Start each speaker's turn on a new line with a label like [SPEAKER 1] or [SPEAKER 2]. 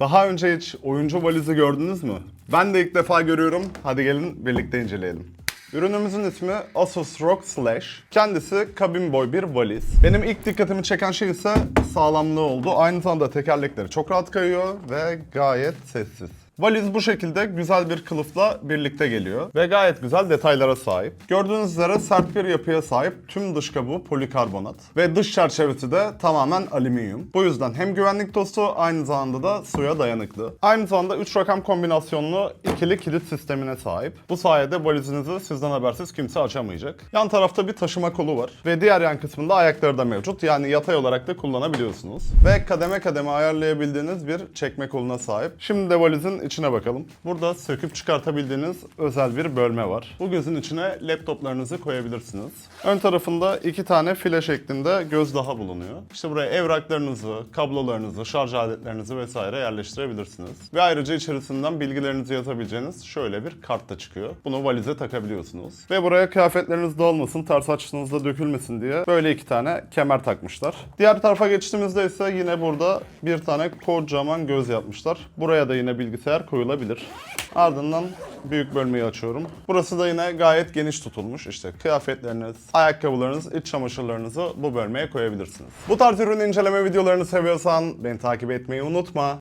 [SPEAKER 1] Daha önce hiç oyuncu valizi gördünüz mü? Ben de ilk defa görüyorum. Hadi gelin birlikte inceleyelim. Ürünümüzün ismi Asus ROG Slash. Kendisi kabin boy bir valiz. Benim ilk dikkatimi çeken şey ise sağlamlığı oldu. Aynı zamanda tekerlekleri çok rahat kayıyor ve gayet sessiz. Valiz bu şekilde güzel bir kılıfla birlikte geliyor ve gayet güzel detaylara sahip. Gördüğünüz üzere sert bir yapıya sahip tüm dış kabuğu polikarbonat ve dış çerçevesi de tamamen alüminyum. Bu yüzden hem güvenlik dostu aynı zamanda da suya dayanıklı. Aynı zamanda 3 rakam kombinasyonlu ikili kilit sistemine sahip. Bu sayede valizinizi sizden habersiz kimse açamayacak. Yan tarafta bir taşıma kolu var ve diğer yan kısmında ayakları da mevcut. Yani yatay olarak da kullanabiliyorsunuz. Ve kademe kademe ayarlayabildiğiniz bir çekme koluna sahip. Şimdi de valizin içine bakalım. Burada söküp çıkartabildiğiniz özel bir bölme var. Bu gözün içine laptoplarınızı koyabilirsiniz. Ön tarafında iki tane flash şeklinde göz daha bulunuyor. İşte buraya evraklarınızı, kablolarınızı, şarj aletlerinizi vesaire yerleştirebilirsiniz. Ve ayrıca içerisinden bilgilerinizi yazabileceğiniz şöyle bir kart da çıkıyor. Bunu valize takabiliyorsunuz. Ve buraya kıyafetleriniz dağılmasın, ters açtığınızda dökülmesin diye böyle iki tane kemer takmışlar. Diğer tarafa geçtiğimizde ise yine burada bir tane kocaman göz yapmışlar. Buraya da yine bilgisayar koyulabilir. Ardından büyük bölmeyi açıyorum. Burası da yine gayet geniş tutulmuş. İşte kıyafetleriniz, ayakkabılarınız, iç çamaşırlarınızı bu bölmeye koyabilirsiniz. Bu tarz ürün inceleme videolarını seviyorsan beni takip etmeyi unutma.